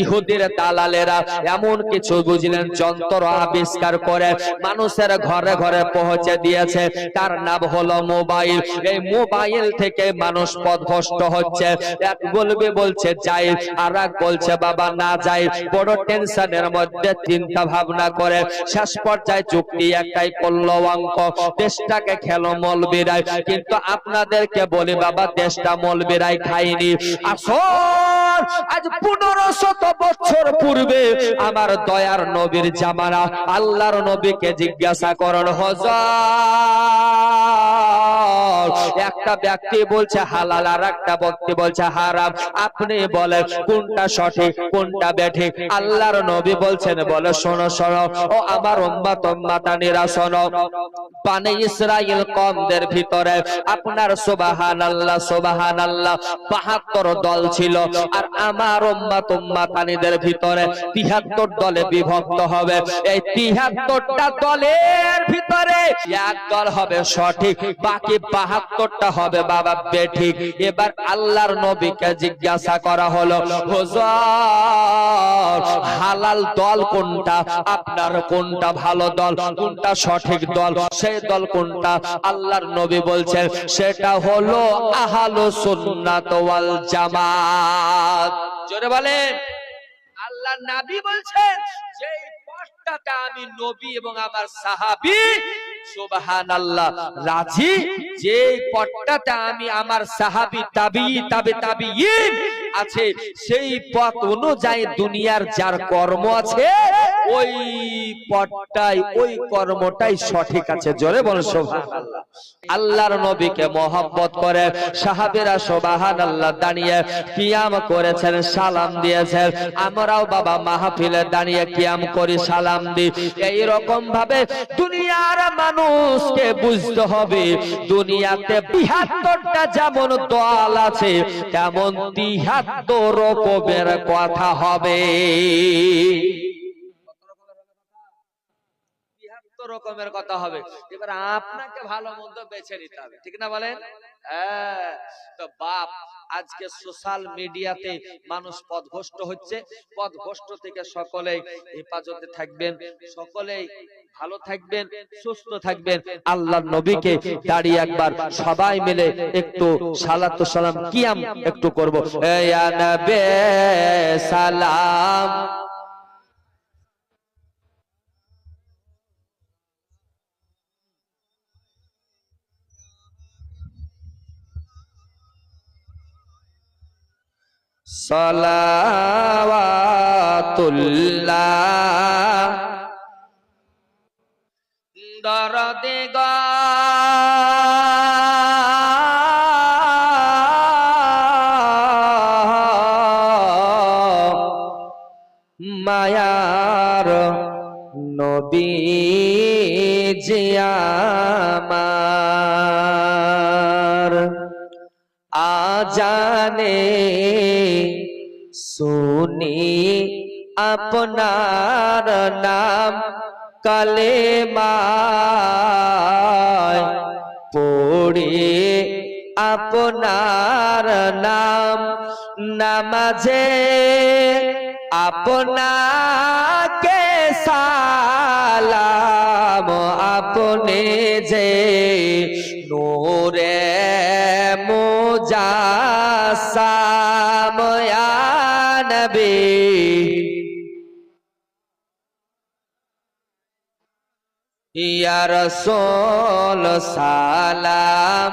ইহুদির দালালেরা এমন কিছু বুঝলেন, যন্ত্র আবিষ্কার করে মানুষের ঘরে ঘরে পৌঁছে দিয়েছে। তার নাম হলো মোবাইল। এই মোবাইল থেকে মানুষ পথভ্রষ্ট হচ্ছে। এক বলবে বলছে, যাই। আর এক বলছে, বাবা, না যাই। বড় টেনশনের মধ্যে চিন্তা ভাবনা করে শেষ পর্যায়ে যুক্তি একটাই করল অঙ্ক, দেশটাকে খেলো মলবিরাই কিন্তু আপনাদেরকে বলি, বাবা, দেশটা মলবিরাই খাইনি। আসল আজ পনেরো শত বছর পূর্বে আমার দয়ার নবীর জামানা আল্লাহর নবীকে জিজ্ঞাসা করণ হজর একটা ব্যক্তি বলছে, হালাল আর একটা ব্যক্তি বলছে, হারাম। আপনি বলেন কোনটা সঠিক, কোনটা বেঠিক আল্লাহর নবী বলছেন, বলে, শোনো শোনো, ও আমার উম্মত, উম্মাতানিরা, শোনো। পানে ইসরাইল কমদের ভিতরে আপনার সুবহানাল্লাহ সুবহানাল্লাহ 72 দল ছিল, আর আমার উম্মত, উম্মাতানিদের ভিতরে 73 দলে বিভক্ত হবে। এই 73টা দলের ভিতরে এক দল হবে সঠিক, বাকি 72টা হবে, বাবা বেঠিক এবার আল্লাহর নবীকে জিজ্ঞাসা করা হলো হালাল দল কোনটা? আপনার কোনটা ভালো দল? কোনটা সঠিক দল? সেই দল কোনটা? আল্লাহর নবী বলছেন, সেটা হলো আহালু সুন্নাত ওয়াল জামাত। জোরে বলেন। আল্লাহ নবী বলছেন যে পথটাতে আমি নবী এবং আমার সাহাবী সুবহানাল্লাহ। রাজি? যে পথটাতে আমি আমার সাহাবী তাবি তাবে তাবিঈন আছে সেই পথ অনুযায়ী দুনিয়ার যার কর্ম আছে ওই পথটাই ওই কর্মটাই সঠিক আছে। জোরে বল সুবহানাল্লাহ। আল্লাহর নবীকে মহব্বত করে সাহাবেরা সুবহানাল্লাহ দাঁড়িয়ে কিয়াম করেছেন সালাম দিয়েছেন। আমরাও বাবা মাহফিলে দাঁড়িয়ে কিয়াম করি সালাম দিই। এই রকম ভাবে দুনিয়ার মানুষকে বুঝতে হবে, দুনিয়াতে বিহাত্তরটা যেমন দল আছে, তেমন তিহাত্তর রকমের কথা হবে। রকমের কথা হবে। এবার আপনাকে ভালো মন্দ বেছে নিতে হবে, ঠিক না বলেন? হ্যাঁ তো বাপ, আজকে সোশ্যাল মিডিয়াতে মানুষ পথভ্রষ্ট হচ্ছে পথভ্রষ্ট থেকে সকলেই হেফাজতে থাকবেন, সকলেই ভালো থাকবেন সুস্থ থাকবেন। আল্লাহ নবীকে দাঁড়িয়ে একবার সবাই মিলে একটু সালাত সালাম কিয়াম একটু করব। সালাম। সালাওয়াতুল্লাহ। দরদে মায়ার নবী জিয়ামার আজানে শুনি আপনার নাম কালে পড়ে আপনার নাম নামাজে আপনাকে সালাম আপনি যে নূরে মুজাসাম নবী। ইয়া রাসূল সালাম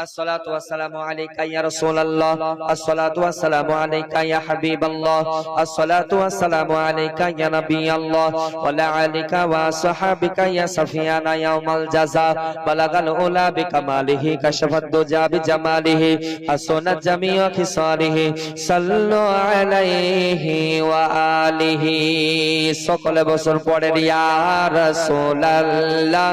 الصلاة والسلام عليك يا رسول الله الصلاة والسلام عليك يا حبيب الله الصلاة والسلام عليك يا نبي الله وعلى عليك وصحابك يا سفيان يوم الجزاء بلغ الأولى بكماله كشف الدجى بجماله حسنت جميع خصاله صلوا عليه وآله সকলে বছর পরে ইয়া রাসূলুল্লাহ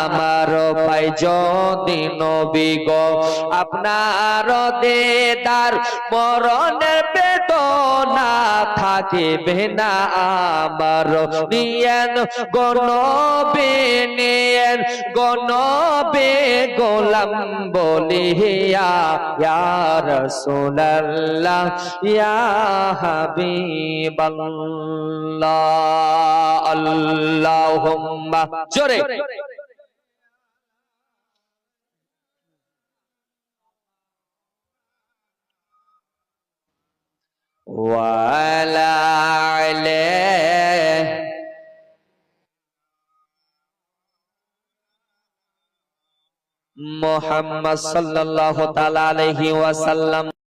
আমার পাই যদি নবী গো, আপনার দেদার মরণের বেদনা থাকিবে না আমার। নিয়েন গনবে নিয়েন গনবে গোলাম বলিয়া, ইয়া রাসূলুল্লাহ, ইয়া হাবিবাল্লাহ, আল্লাহুম্মা, জোরে। ولا عليه. محمد صلى الله تعالى عليه وسلم.